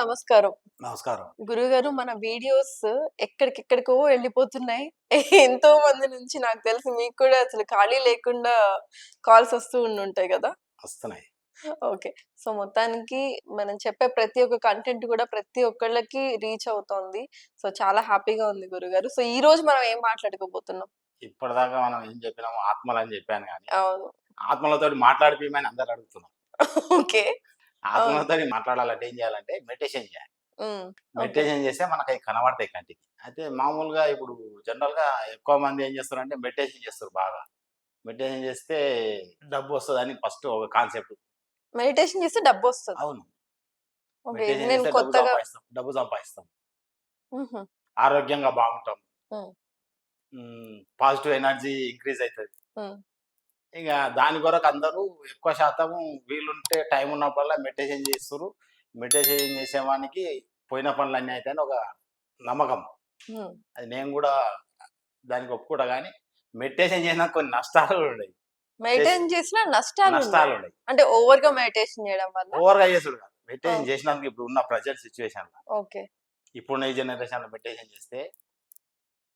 నమస్కారం. నమస్కారం. గురుగారు మన వీడియోస్ ఎక్కడికెక్కడికో వెళ్ళిపోతున్నాయి. ఎంతో మంది నుంచి నాకు తెలిసి మీకు కూడా అసలు ఖాళీ లేకుండా కాల్స్ వస్తూ ఉండుంటాయి కదా? వస్తున్నాయి. ఓకే. సో మొత్తానికి మనం చెప్పే ప్రతి ఒక్క కంటెంట్ కూడా ప్రతి ఒక్కళ్ళకి రీచ్ అవుతోంది. సో చాలా హ్యాపీగా ఉంది గురుగారు. సో ఈ రోజు మనం ఏం మాట్లాడుకోబోతున్నాం? ఇప్పటిదాకా మనం ఏం చెప్పినాము ఆత్మలు అని చెప్పాను కానీ అవును. ఆత్మలతో మాట్లాడిపోయమని అందరు అడుగుతున్నాం ఓకే. ఆత్మలతో మాట్లాడాలంటే ఏం చేయాలంటే మెడిటేషన్ చేయాలి. మెడిటేషన్ చేస్తే మనకి కనబడతాయి కంటికి. అయితే మామూలుగా ఇప్పుడు జనరల్గా ఎక్కువ మంది ఏం చేస్తారు అంటే మెడిటేషన్ చేస్తారు బాగా. మెడిటేషన్ చేస్తే డబ్బు వస్తుంది అని ఫస్ట్ ఒక కాన్సెప్ట్. మెడిటేషన్ చేస్తే డబ్బు వస్తుంది. అవును. డబ్బు సంపాదిస్తాం ఆరోగ్యంగా బాగుంటాం. పాజిటివ్ ఎనర్జీ ఇంక్రీజ్ అవుతుంది. ఇక దాని కొరకు అందరూ ఎక్కువ శాతం వీలుంటే టైం ఉన్నప్పుడల్లా మెడిటేషన్ చేస్తారు మెడిటేషన్ చేసేవానికి పోయిన పనులు అన్నీ అవుతాయని ఒక నమ్మకం. అది నేను కూడా దానికి ఒప్పుకుంటా కానీ మెడిటేషన్ చేసిన కొన్ని నష్టాలు ఉన్నాయి మెడిటేషన్ చేసిన నష్టాలు నష్టాలు ఉన్నాయి. అంటే ఓవర్గా మెడిటేషన్ చేయడం వల్ల? ఓవర్గా చేసుడు కాదు. మెడిటేషన్. చేసినందుకు ఇప్పుడు ఉన్న ప్రజెంట్ సిచ్యువేషన్ ఓకే. ఇప్పుడు ఈ జనరేషన్లో మెడిటేషన్ చేస్తే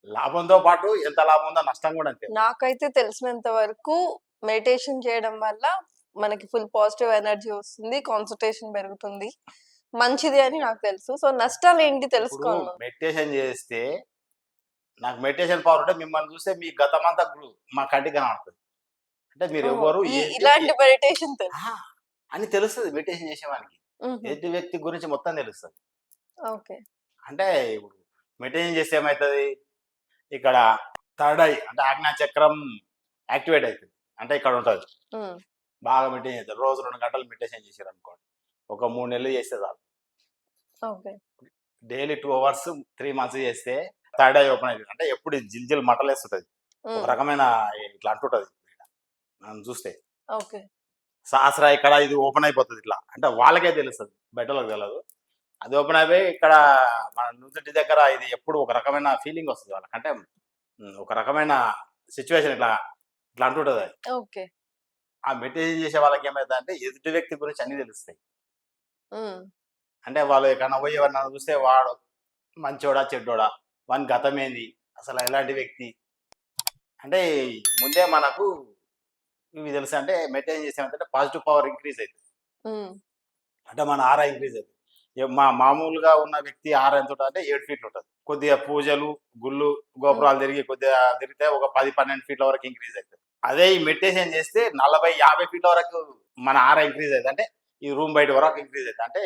లాభంతో పాటు ఎంత లాభం ఉందో నష్టం కూడా అంతే. నాకైతే తెలిసినంత వరకు మెడిటేషన్ చేయడం వల్ల మనకి ఫుల్ పాజిటివ్ ఎనర్జీ వస్తుంది కాన్సన్ట్రేషన్ పెరుగుతుంది. మంచిది అని నాకు తెలుసు. సో నష్టాలు ఏంటి తెలుసుకోవాలి? మెడిటేషన్ చేస్తే నాకు మెడిటేషన్ పవర్ ఉంటే మిమ్మల్ని చూస్తే మీ గతమంతా మా కంటికి కనబడుతుంది. అంటే మీరు ఎవరు ఇలాంటి మెడిటేషన్ అని తెలుస్తుంది మెడిటేషన్ చేసేవానికి ఎదుటి వ్యక్తి గురించి మొత్తం తెలుస్తుంది. ఓకే. అంటే ఇప్పుడు మెడిటేషన్ చేస్తే ఏమవుతుంది ఇక్కడ థర్డ్ ఐ అంటే ఆజ్ఞా చక్రం యాక్టివేట్ అవుతుంది. అంటే ఇక్కడ ఉంటుంది బాగా మెడిటేషన్ చేస్తారు. రోజు రెండు గంటలు మెడిటేషన్ చేశారు అనుకోండి ఒక మూడు నెలలు చేస్తే చాలు. Daily two hours three months చేస్తే థర్డ్ ఐ ఓపెన్ అవుతుంది అంటే ఎప్పుడు జిల్ మటలేస్తుంటది ఒక రకమైన ఇట్లా అంటుంటది. మనం చూస్తే. సహస్ర ఇక్కడ ఇది ఓపెన్ అయిపోతుంది ఇట్లా. అంటే వాళ్ళకే తెలుస్తుంది. బయటలోకి తెలియదు అది ఓపెన్ అయిపోయి ఇక్కడ మన నుదుటి దగ్గర ఇది ఎప్పుడు ఒక రకమైన ఫీలింగ్ వస్తుంది వాళ్ళకి. అంటే ఒక రకమైన సిచ్యువేషన్ ఇట్లా ఇట్లా అంటుంటది అది. ఓకే. ఆ మెడిటేషన్ చేసే వాళ్ళకి ఏమైంది అంటే ఎదుటి వ్యక్తి గురించి అన్ని తెలుస్తాయి. అంటే వాళ్ళు ఎక్కడన్నా పోయి ఎవరన్నా చూస్తే వాడు మంచోడా చెడ్డోడా? వాని గతం ఏంది అసలు ఎలాంటి వ్యక్తి? అంటే ముందే మనకు ఇవి తెలుసు అంటే మెయింటైన్ చేసామంటే పాజిటివ్ పవర్ ఇంక్రీజ్ అవుతుంది అంటే మన ఆరా ఇంక్రీజ్ అవుతుంది మా మామూలుగా ఉన్న వ్యక్తి ఆరా ఎంత ఉంటుంది అంటే ఏడు ఫీట్లు ఉంటుంది. కొద్దిగా పూజలు గుళ్ళు గోపురాలు తిరిగి కొద్దిగా తిరిగితే ఒక పది పన్నెండు ఫీట్ల వరకు ఇంక్రీజ్ అవుతుంది అదే ఈ మెడిటేషన్ చేస్తే నలభై యాభై ఫీట్ల వరకు మన ఆరా ఇంక్రీజ్ అవుతుంది అంటే ఈ రూమ్ బయట వరకు ఇంక్రీజ్ అవుతుంది అంటే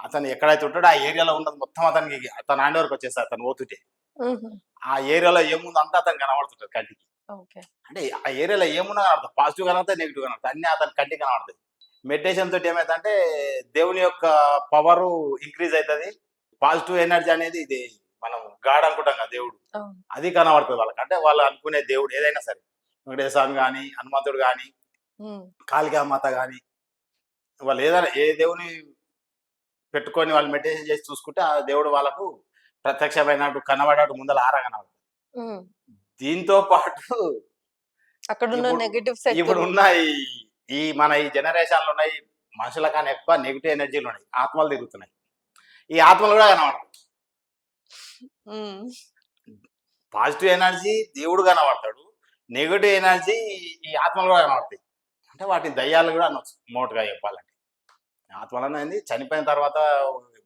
అతను ఎక్కడైతే ఉంటాడో ఆ ఏరియాలో ఉన్నది మొత్తం అతనికి అతను హ్యాండ్ వరకు వచ్చేస్తుంది అతను పోతుంటే ఆ ఏరియాలో ఏముందో అంతా అతను కనబడుతుంటుంది కంటికి. అంటే ఆ ఏరియాలో ఏమున్నా కనబడుతుంది. పాజిటివ్ కనబడుతుంది నెగిటివ్ కనబడుతుంది. అన్ని అతని కంటికి కనబడుతుంది మెడిటేషన్ తోటి ఏమైందంటే దేవుని యొక్క పవర్ ఇంక్రీజ్ అవుతుంది. పాజిటివ్ ఎనర్జీ అనేది ఇది మనం గాడ్ అనుకుంటాం కదా దేవుడు. అది కనబడుతుంది వాళ్ళకి. అంటే వాళ్ళు అనుకునే దేవుడు ఏదైనా సరే. వెంకటేశ్వర స్వామి కానీ హనుమంతుడు కానీ కాళికా మాత కానీ వాళ్ళు ఏదైనా ఏ దేవుని పెట్టుకొని వాళ్ళు మెడిటేషన్ చేసి చూసుకుంటే ఆ దేవుడు వాళ్ళకు ప్రత్యక్షమైనట్టు కనబడేట్టు ముందర ఆరా దీంతో పాటు అక్కడ ఉన్న ఇప్పుడు- నెగటివ్ సెట్ ఇప్పుడు ఉన్న ఈ- మన ఈ జనరేషన్లో ఉన్నాయి మనుషుల కన్నా ఎక్కువ నెగిటివ్ ఎనర్జీలు ఉన్నాయి ఆత్మలు తిరుగుతున్నాయి. ఈ ఆత్మలు కూడా కనబడతాయి. పాజిటివ్ ఎనర్జీ దేవుడు కనబడతాడు. నెగిటివ్ ఎనర్జీ ఈ ఆత్మలు కూడా కనబడతాయి అంటే వాటిని దయ్యాలు కూడా అనొచ్చు మోటుగా చెప్పాలంటే. ఆత్మలను ఏంది చనిపోయిన తర్వాత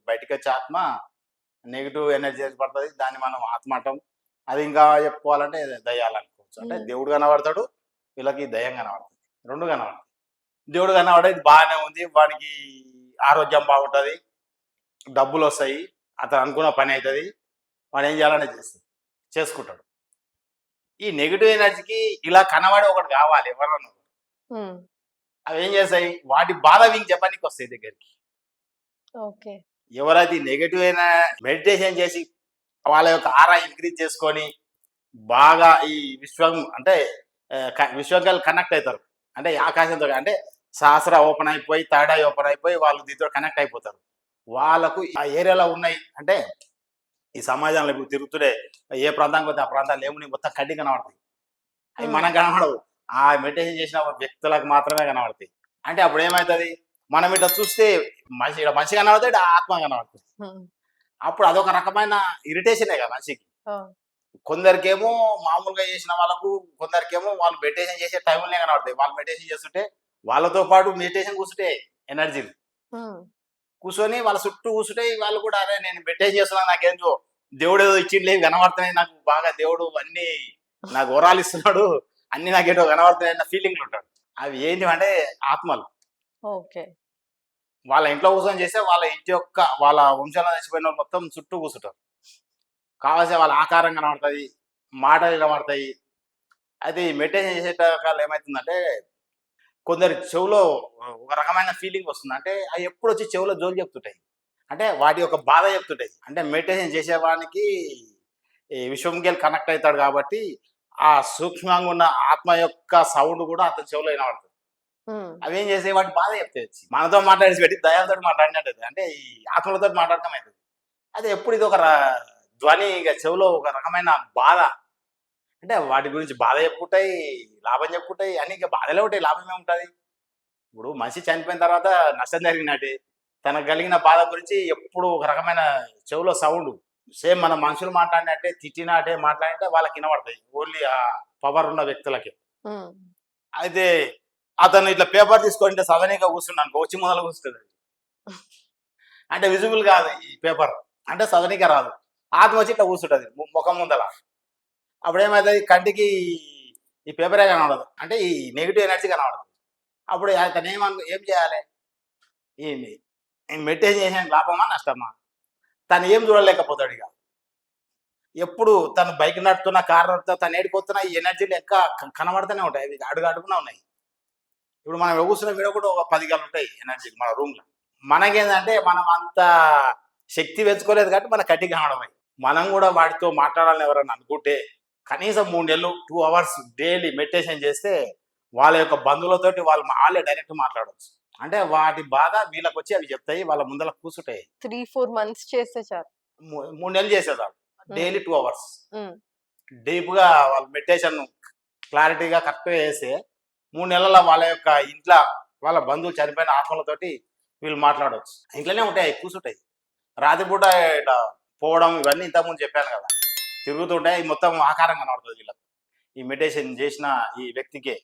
బయటికి వచ్చే ఆత్మ నెగిటివ్ ఎనర్జీ పడుతుంది దాన్ని మనం ఆత్మ అంటాం. అది ఇంకా చెప్పుకోవాలంటే దయ్యాలు అనుకోవచ్చు. అంటే. దేవుడు కనబడతాడు వీళ్ళకి దయ్యం కనబడుతుంది రెండు కనబడతాయి దేవుడు కనబడేది బాగానే ఉంది వానికి ఆరోగ్యం బాగుంటుంది డబ్బులు వస్తాయి అతను అనుకున్న పని అవుతుంది వాడు ఏం చేయాలనే చేస్తుంది చేసుకుంటాడు. ఈ నెగిటివ్ ఎనర్జీకి ఇలా కనబడే ఒకటి కావాలి ఎవరన్నా అవి ఏం చేస్తాయి? వాటి బాధ వీనికి చెప్పడానికి వస్తాయి దగ్గరికి. ఓకే. ఎవరైతే నెగిటివ్ అయిన మెడిటేషన్ చేసి వాళ్ళ యొక్క ఆరా ఇంక్రీజ్ చేసుకొని బాగా ఈ విశ్వం అంటే విశ్వంగా కనెక్ట్ అవుతారు. అంటే ఆకాశంతో అంటే సహస్ర ఓపెన్ అయిపోయి థర్డ్ ఐ ఓపెన్ అయిపోయి వాళ్ళు దీంతో కనెక్ట్ అయిపోతారు. వాళ్ళకు ఆ ఏరియాలో ఉన్నాయి అంటే ఈ సమాజంలో ఇప్పుడు తిరుగుతుండే ఏ ప్రాంతానికి పోతే ఆ ప్రాంతాలు ఏమున్నాయి మొత్తం కడ్డి కనబడతాయి. అవి. మనకు కనబడవు. ఆ మెడిటేషన్ చేసిన వ్యక్తులకు మాత్రమే కనబడతాయి. అంటే అప్పుడు ఏమవుతుంది మనం ఇట్లా చూస్తే మనిషి ఇక్కడ మనిషి కనబడుతుంది ఈడ ఆత్మ కనబడుతుంది. అప్పుడు అదొక రకమైన ఇరిటేషనే కదా మనిషికి. కొందరికేమో మామూలుగా చేసిన వాళ్ళకు కొందరికేమో వాళ్ళు మెడిటేషన్ చేసే టైంలోనే కనబడతాయి. వాళ్ళు మెడిటేషన్ చేస్తుంటే వాళ్ళతో పాటు మెడిటేషన్ కూర్చుంటే ఎనర్జీ ఉమ్, కూర్చొని వాళ్ళ చుట్టూ కూర్చుంటే వాళ్ళు కూడా అరే నేను మెడిటేషన్ చేస్తున్నాను నాకేంటో దేవుడు ఏదో ఇచ్చిండే కనబడుతున్నాయి నాకు బాగా. దేవుడు అన్ని నాకు వరాలు ఇస్తున్నాడు. అన్ని నాకేటో కనబడుతున్నాయి అన్న ఫీలింగ్లు ఉంటాడు. అవి ఏంటి అంటే ఆత్మలు. ఓకే. వాళ్ళ ఇంట్లో కూర్చొని చేస్తే వాళ్ళ ఇంటి యొక్క వాళ్ళ వంశంలో చచ్చిపోయిన వాళ్ళు మొత్తం చుట్టూ కూర్చుంటారు కావాల్సిన వాళ్ళ ఆకారం కనబడుతుంది మాటలు కనబడతాయి. అయితే ఈ మెడిటేషన్ చేసేటకాలు ఏమవుతుందంటే కొందరి చెవులో ఒక రకమైన ఫీలింగ్ వస్తుంది. అంటే అవి ఎప్పుడు వచ్చి చెవులో జోలు చెప్తుంటాయి? అంటే వాటి యొక్క బాధ చెప్తుంటాయి. అంటే మెడిటేషన్ చేసేవానికి ఈ విశ్వంకి కనెక్ట్ అవుతాడు కాబట్టి ఆ సూక్ష్మంగా ఉన్న ఆత్మ యొక్క సౌండ్ కూడా అతని చెవులో వినబడుతుంది. అవి ఏం చేసే వాటి బాధ చెప్తాయి వచ్చి. మనతో మాట్లాడేసి పెట్టి దయాలతో మాట్లాడినట్టు. అంటే ఈ ఆత్మలతో మాట్లాడటం అవుతుంది అదే ఎప్పుడు ఇది ఒక ధ్వని ఇక చెవులో ఒక రకమైన బాధ అంటే వాటి గురించి బాధ చెప్పుకుంటాయి లాభం చెప్పుకుంటాయి అన్ని ఇక బాధలే ఉంటాయి లాభం ఏముంటుంది ఇప్పుడు మనిషి చనిపోయిన తర్వాత నష్టం జరిగినట్టే. తనకు కలిగిన బాధ గురించి ఎప్పుడు ఒక రకమైన చెవులో సౌండ్. సేమ్ మన మనుషులు మాట్లాడినట్టే తిట్టినట్టే మాట్లాడితే వాళ్ళకి వినబడతాయి. ఓన్లీ ఆ పవర్ ఉన్న వ్యక్తులకి. అయితే అతను ఇట్లా పేపర్ తీసుకుంటే సదనీగా కూర్చున్నాను వచ్చి మొదలు కూర్చుంటుంది అంటే విజిబుల్ కాదు ఈ పేపర్. అంటే సదనీగా రాదు. ఆత్మ వచ్చి ఇట్లా కూర్చుంటుంది ముఖం ముందల. అప్పుడు ఏమవుతుంది కంటికి ఈ పేపరే కనబడదు. అంటే ఈ నెగిటివ్ ఎనర్జీ కనబడదు. అప్పుడు అతను ఏమను ఏం చేయాలి? ఈ మెడిటేషన్ చేసిన లాభమా నష్టమా? తను ఏం చూడలేకపోతాడు ఇక. ఎప్పుడు తను బైక్ నడుపుతున్న కార్ నడుపుతున్న తను ఏడిపోతున్న ఈ ఎనర్జీలు ఇంకా కనబడుతూనే ఉంటాయి. అవి అడుగు అడుగునా ఉన్నాయి. ఇప్పుడు మనం ఎగుస్తున్న వీడ కూడా ఒక పది గంటలు ఉంటాయి ఎనర్జీ మన రూమ్లో. మనకేందంటే మనం అంత శక్తి పెంచుకోలేదు కాబట్టి మన కట్టి కనబడమై మనం కూడా వాటితో మాట్లాడాలని ఎవరైనా అనుకుంటే కనీసం మూడు నెలలు టూ అవర్స్ డైలీ మెడిటేషన్ చేస్తే వాళ్ళ యొక్క బంధువులతోటి వాళ్ళు వాళ్ళే డైరెక్ట్ మాట్లాడవచ్చు అంటే వాటి బాధ వీళ్ళకి వచ్చి అవి చెప్తాయి వాళ్ళ ముందర కూర్చుంటాయి. త్రీ ఫోర్ మంత్స్ చేస్తే చాలు. మూడు నెలలు చేసేదాం డైలీ టూ అవర్స్ డీప్గా వాళ్ళ మెడిటేషన్ క్లారిటీగా కరెక్ట్గా చేస్తే మూడు నెలల వాళ్ళ యొక్క ఇంట్లో వాళ్ళ బంధువులు చనిపోయిన ఆత్మలతోటి వీళ్ళు మాట్లాడవచ్చు ఇంట్లోనే ఉంటాయి కూర్చుంటాయి. రాత్రిపూట ఇట్లా పోవడం ఇవన్నీ ఇంతకుముందు చెప్పాను కదా. తిరుగుతుంటాయి ఈ మొత్తం ఆకారం కనబడుతుంది వీళ్ళకి. ఈ మెడిటేషన్ చేసిన ఈ వ్యక్తికే.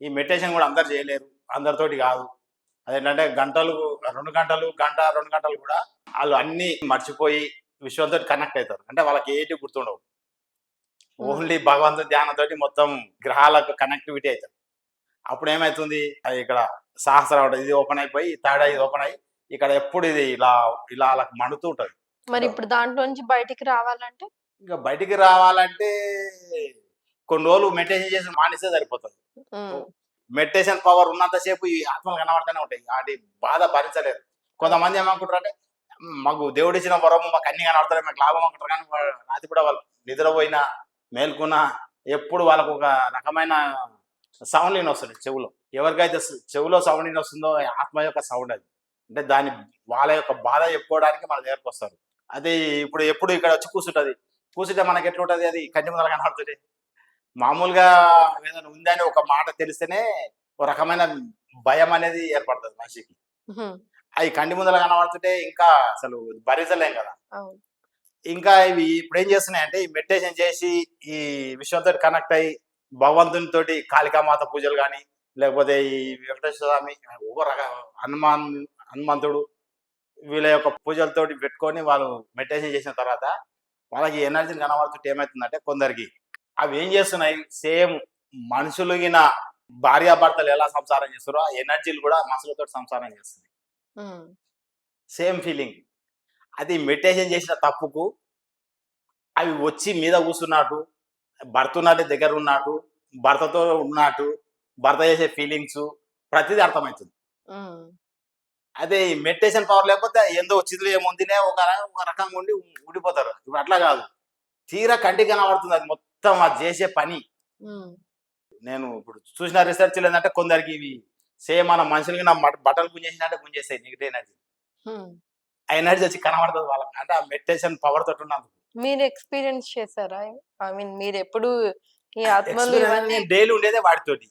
ఈ మెడిటేషన్ కూడా అందరు చేయలేరు. అందరితోటి కాదు. అదేంటంటే గంటలు రెండు గంటలు గంట రెండు గంటలు కూడా వాళ్ళు అన్ని మర్చిపోయి విశ్వంతో కనెక్ట్ అవుతారు. అంటే వాళ్ళకి ఏంటి గుర్తుండవు. ఓన్లీ భగవంతు ధ్యానంతోటి మొత్తం గ్రహాలకు కనెక్టివిటీ అవుతుంది అప్పుడు ఏమవుతుంది అది ఇక్కడ సహస్రం ఇది ఓపెన్ అయిపోయి థర్డ్ ఇది ఓపెన్ అయ్యి ఇక్కడ ఎప్పుడు ఇది ఇలా ఇలా అలా మండుతూ ఉంటుంది. మరి ఇప్పుడు దాంట్లో నుంచి బయటికి రావాలంటే? ఇంకా బయటికి రావాలంటే కొన్ని రోజులు మెడిటేషన్ చేసి మానేస్తే సరిపోతుంది. మెడిటేషన్ పవర్ ఉన్నంతసేపు ఈ ఆత్మలు కనబడుతూనే ఉంటాయి. వాటి బాధ భరించలేరు. కొంతమంది ఏమనుకుంటారు అంటే "మ్, మాకు దేవుడు ఇచ్చిన వరము మాకు అన్ని కనబడతాయి మాకు లాభం అనుకుంటారు కానీ రాత్రి కూడా వాళ్ళు నిద్రపోయినా మేల్కొన్నా ఎప్పుడు వాళ్ళకు ఒక రకమైన సౌండ్ లేని వస్తుంది చెవులో. ఎవరికైతే చెవులో సౌండ్ లేని వస్తుందో ఆత్మ యొక్క సౌండ్ అది. అంటే దాని వాళ్ళ యొక్క బాధ చెప్పుకోవడానికి మన దగ్గరకు వస్తారు. అది ఇప్పుడు ఎప్పుడు ఇక్కడ వచ్చి కూర్చుంటది. కూర్చుంటే మనకి ఎట్లుంటది అది? కంటి ముందర కనబడుతుంది మామూలుగా ఏదైనా ఉందని ఒక మాట తెలిస్తేనే ఒక రకమైన భయం అనేది ఏర్పడుతుంది మనిషికి. అవి కంటి ముందర కనబడుతుంటే ఇంకా అసలు భరించలేం కదా. ఇంకా ఇవి ఇప్పుడు ఏం చేస్తున్నాయంటే ఈ మెడిటేషన్ చేసి ఈ విశ్వంతో కనెక్ట్ అయ్యి భగవంతుని తోటి కాళికామాత పూజలు కానీ లేకపోతే ఈ వెంకటేశ్వర స్వామి ఒక రక హనుమాన్ హనుమంతుడు వీళ్ళ యొక్క పూజలతోటి పెట్టుకొని వాళ్ళు మెడిటేషన్ చేసిన తర్వాత వాళ్ళకి ఎనర్జీని కనబడుతుంటే ఏమవుతుందంటే కొందరికి అవి ఏం చేస్తున్నాయి? సేమ్ మనుషులుగిన భార్యాభర్తలు ఎలా సంసారం చేస్తారో ఆ ఎనర్జీలు కూడా మనుషులతో సంసారం చేస్తుంది సేమ్ ఫీలింగ్. అది మెడిటేషన్ చేసిన తప్పుకు అవి వచ్చి మీద కూర్చున్నట్టు భర్త ఉన్నట్టు దగ్గర ఉన్నట్టు భర్తతో ఉన్నట్టు భర్త చేసే ఫీలింగ్స్ ప్రతిదీ అర్థమవుతుంది. అదే ఈ మెడిటేషన్ పవర్ లేకపోతే ఏందో వచ్చింది ఏముందినే ఒక ఒక రకంగా ఉండి ఉండిపోతారు. ఇప్పుడు అట్లా కాదు. తీరా కంటికి కనబడుతుంది అది మొత్తం అది చేసే పని. నేను ఇప్పుడు చూసిన రీసెర్చ్ ఏంటంటే కొందరికి ఇవి సేమ్ మన మనుషులకి నా మట- బట్టలు గుంజేసినట్టే గుంజేస్తాయి నెగిటివ్ ఎనర్జీ. ఆ ఎనర్జీ వచ్చి కనబడుతుంది వాళ్ళకి. అంటే ఆ మెడిటేషన్ పవర్ తోటి ఉన్నందుకు. మీరు ఎక్స్పీరియన్స్ చేశారా? ఐ మీన్ మీరు ఎప్పుడు ఈ ఆత్మలు నేను డైలీ ఉండేదే వాటితోటి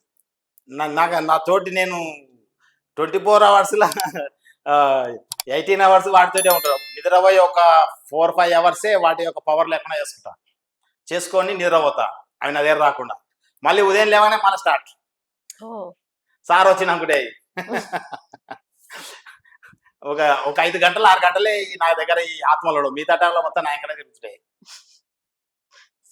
నాకు నా తోటి నేను ట్వంటీ ఫోర్ అవర్స్లో ఎయిటీన్ అవర్స్ వాటితోనే ఉంటారు. నిద్రపోయి ఒక ఫోర్ ఫైవ్ అవర్సే వాటి యొక్క పవర్ లేకుండా చేసుకుంటా. చేసుకొని నిద్రపోతా. అవి నా దగ్గర రాకుండా. మళ్ళీ ఉదయం లేవనే మళ్ళీ స్టార్ట్. సార్ వచ్చినాకుడే ఒక ఒక ఐదు గంటలు ఆరు గంటలే నా దగ్గర ఈ ఆత్మలోడు. మిగతా టైంలో మొత్తం నా తిరుగుతుంటాయి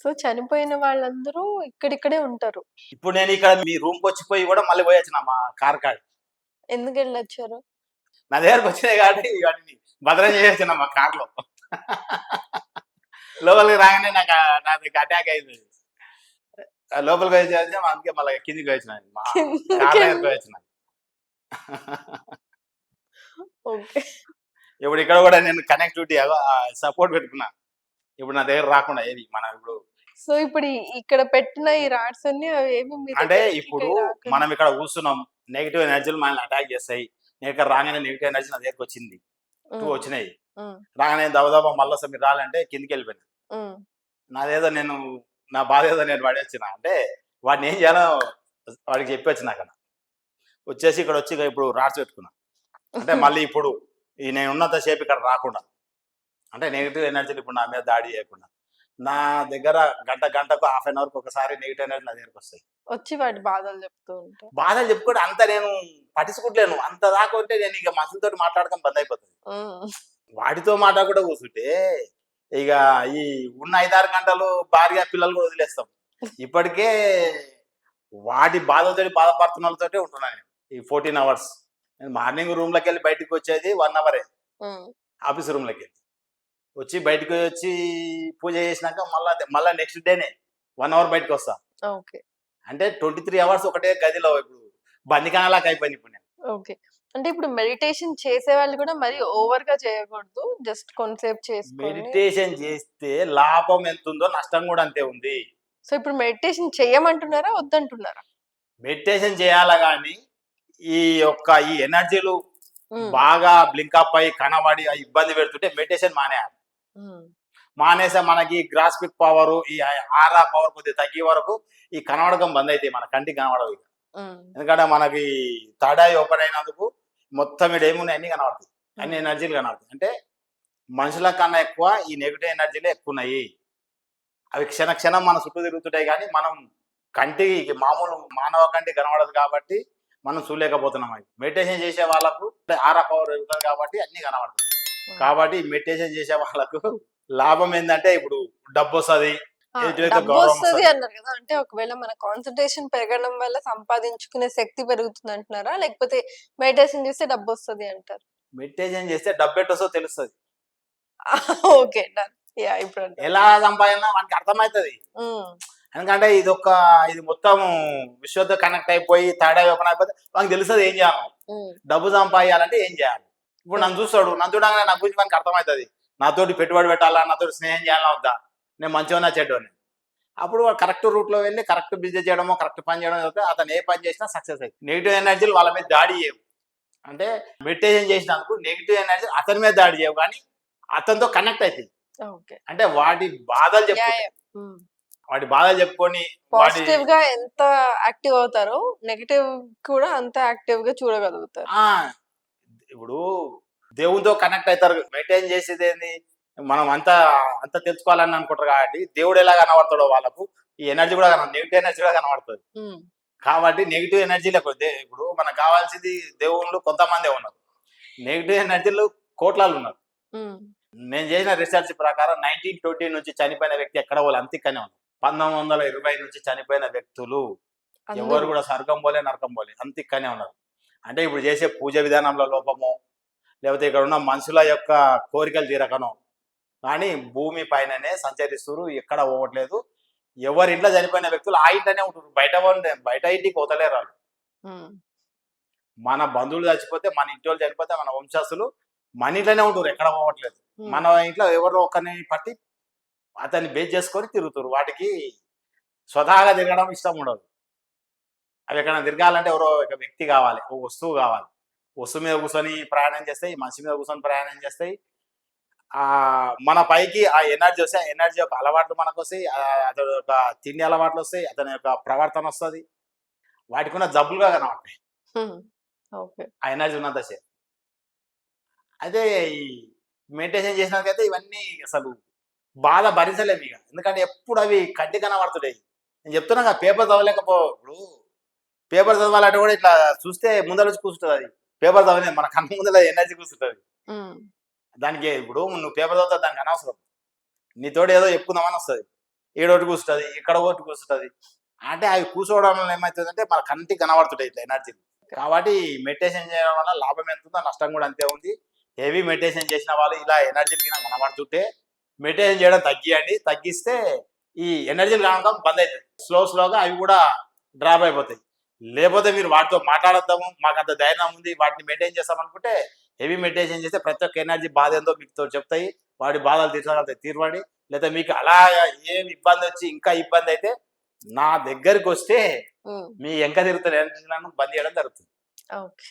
సో చనిపోయిన వాళ్ళందరూ ఇక్కడిక్కడే ఉంటారు. ఇప్పుడు నేను ఇక్కడ మీ రూమ్కి వచ్చిపోయి కూడా మళ్ళీ పోయి వచ్చిన మా కార్ కాడ. ఎందుకు వెళ్ళొచ్చారు? నా దగ్గరకు వచ్చినాయి కాబట్టి వాటిని భద్రం చేసిన మా కార్లో. లోపలికి రాగానే నాకు నా దగ్గర అటాక్ అయింది. లోపలికి వచ్చి అందుకే మళ్ళీ కిందికి వచ్చిన మా వచ్చిన ఇప్పుడు ఇక్కడ కూడా నేను కనెక్టివిటీ సపోర్ట్ పెట్టుకున్నా. ఇప్పుడు నా దగ్గర రాకుండా ఏది? మన ఇప్పుడు సో ఇప్పుడు ఇక్కడ పెట్టిన ఈ రాడ్స్ అన్ని అంటే ఇప్పుడు మనం ఇక్కడ కూర్చున్నాం. నెగిటివ్ ఎనర్జీలు మనల్ని అటాక్ చేస్తాయి. నేను ఇక్కడ రాగానే నెగిటివ్ ఎనర్జీ నా దగ్గరకు వచ్చింది. టూ వచ్చినాయి. రాగానే దబదబా మళ్ళీ వస్తే మీరు రాలంటే కిందికి వెళ్ళిపోయినా నాదేదో నేను నా బాధ ఏదో నేను వాడి వచ్చిన అంటే వాడిని ఏం చేయాలో వాడికి చెప్పి వచ్చిన అక్కడ. వచ్చేసి ఇక్కడ వచ్చి ఇప్పుడు రాడ్స్ పెట్టుకున్నా. అంటే మళ్ళీ ఇప్పుడు ఈ నేను ఉన్నంత సేపు ఇక్కడ రాకుండా. అంటే నెగిటివ్ ఎనర్జీలు ఇప్పుడు నా మీద దాడి చేయకుండా. నా దగ్గర గంట గంటకు హాఫ్ అన్ అవర్కి ఒకసారి నెగిటివ్ ఎనర్జీ నా దగ్గరకు వస్తాయి. వచ్చి వాటి బాధలు చెప్తూ బాధలు చెప్పుకుంటే అంత నేను పట్టించుకుంటలేను. అంత దాకా ఉంటే నేను ఇక మనుషులతో మాట్లాడకం బంద్ అయిపోతుంది. వాటితో మాట్లాడకుండా కూర్చుంటే ఇక ఈ ఉన్న ఐదారు గంటలు భార్య పిల్లలు కూడా వదిలేస్తాం. ఇప్పటికే వాటి బాధతో బాధపడుతున్న వాళ్ళతోటే ఉంటున్నాను నేను. ఈ ఫోర్టీన్ అవర్స్. నేను మార్నింగ్ రూమ్లోకి వెళ్ళి బయటకు వచ్చేది వన్ అవరే. ఆఫీస్ రూమ్లోకి వెళ్ళి వచ్చి బయటకు వచ్చి పూజ చేసినాక మళ్ళా మళ్ళీ నెక్స్ట్ డేనే వన్ అవర్ బయటకు వస్తా అంటే ట్వంటీ త్రీ అవర్స్ ఒకటే గదిలో ఇప్పుడు. బందికానలాగా అయిపోయింది ఇప్పుడు నేను. ఓకే. అంటే ఇప్పుడు మెడిటేషన్ చేసే వాళ్ళు కూడా మరి ఓవర్గా చేయకూడదు. జస్ట్ కొంతసేపు చేసుకొని మెడిటేషన్ చేస్తే లాభం ఎంత ఉందో నష్టం కూడా అంతే ఉంది. సో ఇప్పుడు మెడిటేషన్ చేయమంటున్నారా? వద్దంటున్నారా? మెడిటేషన్ చేయాలా కానీ ఈ యొక్క ఈ ఎనర్జీలు బాగా బ్లింక్ అప్ అయ్యి కనబడి ఇబ్బంది పెడుతుంటే మెడిటేషన్ మానేయాలి. మానేసే మనకి గ్రాస్పిక్ పవర్ ఈ ఆరా పవర్ కొద్దిగా తగ్గే వరకు ఈ కనబడకం బంద్ అవుతాయి మన కంటికి కనబడవు ఇక. ఎందుకంటే మనకి తడాయి ఓపెన్ అయినందుకు మొత్తం ఇక్కడ ఏమున్నాయి అన్ని కనబడతాయి. అన్ని ఎనర్జీలు కనబడతాయి. అంటే మనుషుల కన్నా ఎక్కువ ఈ నెగిటివ్ ఎనర్జీలే ఎక్కువ ఉన్నాయి అవి క్షణ క్షణం మన చుట్టూ తిరుగుతుంటాయి కానీ మనం కంటికి మామూలు మానవ కంటి కనబడదు కాబట్టి మనం చూడలేకపోతున్నాం అవి. మెడిటేషన్ చేసే వాళ్ళకు ఆరా పవర్ పెరుగుతుంది కాబట్టి అన్ని కనబడతాయి. కాబట్టి మెడిటేషన్ చేసే వాళ్ళకు లాభం ఏంటంటే ఇప్పుడు డబ్బు వస్తుంది డబ్బు వస్తుంది. అన్నారు కదా. అంటే ఒకవేళ మన కాన్సన్ట్రేషన్ పెరగడం వల్ల సంపాదించుకునే శక్తి పెరుగుతుంది అంటున్నారా లేకపోతే మెడిటేషన్ చేస్తే డబ్బు వస్తుంది అంటారు? మెడిటేషన్ చేస్తే డబ్బు ఎట్టొస్తో తెలుస్తుంది. ఓకే యా ఇప్పుడు. ఎలా సంపాదన మనకి అర్థమవుతుంది. ఎందుకంటే ఇది ఒక ఇది మొత్తం విశ్వతో కనెక్ట్ అయిపోయి తేడా ఓపెన్ అయిపోతే మనకు తెలుస్తుంది ఏం చేయాలి. డబ్బు సంపాదించాలంటే ఏం చేయాలి? ఇప్పుడు నన్ను చూస్తాడు నన్ను చూడగానే నా గురించి మనకు అర్థమవుతుంది. నాతోటి పెట్టుబడి పెట్టాలా? నాతోటి స్నేహం చేయాలా? వద్దా? నేను మంచిగా చెడ్డోని అప్పుడు కరెక్ట్ రూట్లో వెళ్ళి కరెక్ట్ బిజినెస్ చేయడమో కరెక్ట్ పని చేయడం అయితే అతను ఏ పని చేసినా సక్సెస్ అవుతుంది నెగిటివ్ ఎనర్జీలు వాళ్ళ మీద దాడి చేయవు. అంటే మెడిటేషన్ చేసినందుకు నెగిటివ్ ఎనర్జీ అతని మీద దాడి చేయవు. కానీ అతనితో కనెక్ట్ అవుతుంది అంటే వాటి బాధలు చెప్పుకుంటాయి. వాటి బాధలు చెప్పుకొని పాజిటివ్గా ఎంత యాక్టివ్ అవుతారో నెగటివ్ కూడా అంత యాక్టివ్గా చూడగలుగుతారు. ఆ! ఇప్పుడు దేవునితో కనెక్ట్ అవుతారు. మెయింటైన్ చేసేది ఏంది? మనం అంతా అంత తెలుసుకోవాలని అనుకుంటారు కాబట్టి దేవుడు ఎలా కనబడతాడో వాళ్ళకు ఈ ఎనర్జీ కూడా కనబడుతుంది నెగిటివ్ ఎనర్జీ కూడా కనబడుతుంది. కాబట్టి నెగిటివ్ ఎనర్జీ లేకపోతే ఇప్పుడు మనకు కావాల్సింది దేవుళ్ళు కొంతమందే ఉన్నారు. నెగిటివ్ ఎనర్జీలు కోట్లాలు ఉన్నారు. నేను చేసిన రీసెర్చ్ ప్రకారం నైన్టీన్ ట్వంటీ నుంచి చనిపోయిన వ్యక్తి ఎక్కడ వాళ్ళు అంతిక్కనే ఉన్నారు. పంతొమ్మిది వందల ఇరవై నుంచి చనిపోయిన వ్యక్తులు ఎవరు. కూడా స్వర్గం పోలే నరకం పోలే అంత ఇక్కడనే ఉన్నారు. అంటే ఇప్పుడు చేసే పూజ విధానంలో లోపమో లేకపోతే ఇక్కడ ఉన్న మనుషుల యొక్క కోరికలు తీరకనో కానీ భూమి పైననే సంచరిస్తున్నారు ఎక్కడ పోవట్లేదు. ఎవరి ఇంట్లో చనిపోయిన వ్యక్తులు ఆ ఇంట్లోనే ఉంటారు బయట బయట ఇంటికి పోతలేరు వాళ్ళు. మన బంధువులు చచ్చిపోతే మన ఇంటి వాళ్ళు చనిపోతే మన వంశస్థులు మన ఇంట్లోనే ఉంటారు ఎక్కడ పోవట్లేదు. మన ఇంట్లో ఎవరో ఒకరిని పట్టి అతన్ని బేస్ చేసుకొని తిరుగుతారు వాటికి స్వతహాగా తిరగడం ఇష్టం ఉండదు. అవి ఎక్కడ తిరగాలంటే ఎవరో ఒక వ్యక్తి కావాలి ఒక వస్తువు కావాలి. వస్తువు మీద కూర్చొని ప్రయాణం చేస్తాయి మనిషి మీద కూర్చొని ప్రయాణం చేస్తాయి ఆ మన పైకి ఆ ఎనర్జీ వస్తే ఆ ఎనర్జీ యొక్క అలవాట్లు మనకు వస్తాయి. అతని యొక్క తిండి అలవాట్లు వస్తాయి. అతని యొక్క ప్రవర్తన వస్తుంది. వాటికి ఉన్న జబ్బులుగా కనబడతాయి. ఆ ఎనర్జీ ఉన్నంతసేపు అయితే ఈ మెడిటేషన్ చేసినాకైతే ఇవన్నీ అసలు బాధ భరించలేము ఇక. ఎందుకంటే ఎప్పుడు అవి కంటి కనబడుతుంటాయి నేను చెప్తున్నా కదా పేపర్ చదవలేకపో ఇప్పుడు పేపర్ చదవాలంటే కూడా ఇట్లా చూస్తే ముందర వచ్చి కూర్చుంటుంది అది. పేపర్ చదవలేదు మన కన్ను ముందర ఎనర్జీ కూర్చుంటుంది. దానికి ఇప్పుడు నువ్వు పేపర్ చదువుతా దానికి అనవసరం. నీతోటి ఏదో చెప్పుకుందామని వస్తుంది. ఈడొకటి కూర్చుంటుంది ఇక్కడ ఒకటి కూర్చుంటుంది. అంటే అవి కూర్చోవడం వల్ల ఏమవుతుందంటే మన కంటికి కనబడుతుంటాయి ఇట్లా ఎనర్జీ కాబట్టి మెడిటేషన్ చేయడం వల్ల లాభం ఎంత ఉందో నష్టం కూడా అంతే ఉంది. హెవీ మెడిటేషన్ చేసిన వాళ్ళు ఇలా ఎనర్జీకి నాకు కనబడుతుంటే మెడిటేషన్ చేయడం తగ్గియండి. తగ్గిస్తే ఈ ఎనర్జీలు కావడం బంద్ అవుతుంది స్లో స్లోగా అవి కూడా డ్రాప్ అయిపోతాయి. లేకపోతే మీరు వాటితో మాట్లాడద్దాము మాకు అంత ధైర్యం ఉంది వాటిని మెయింటైన్ చేస్తామనుకుంటే హెవీ మెడిటేషన్ చేస్తే ప్రతి ఒక్క ఎనర్జీ బాధ ఏందో మీకు చెప్తాయి. వాడి బాధలు తీర్చగలుగుతాయి తీర్వండి. లేదా మీకు అలా ఏం ఇబ్బంది వచ్చి ఇంకా ఇబ్బంది అయితే నా దగ్గరికి వస్తే మీ ఎంక తిరుగుతున్న ఎనర్జీలను బంద్ చేయడం జరుగుతుంది. ఓకే.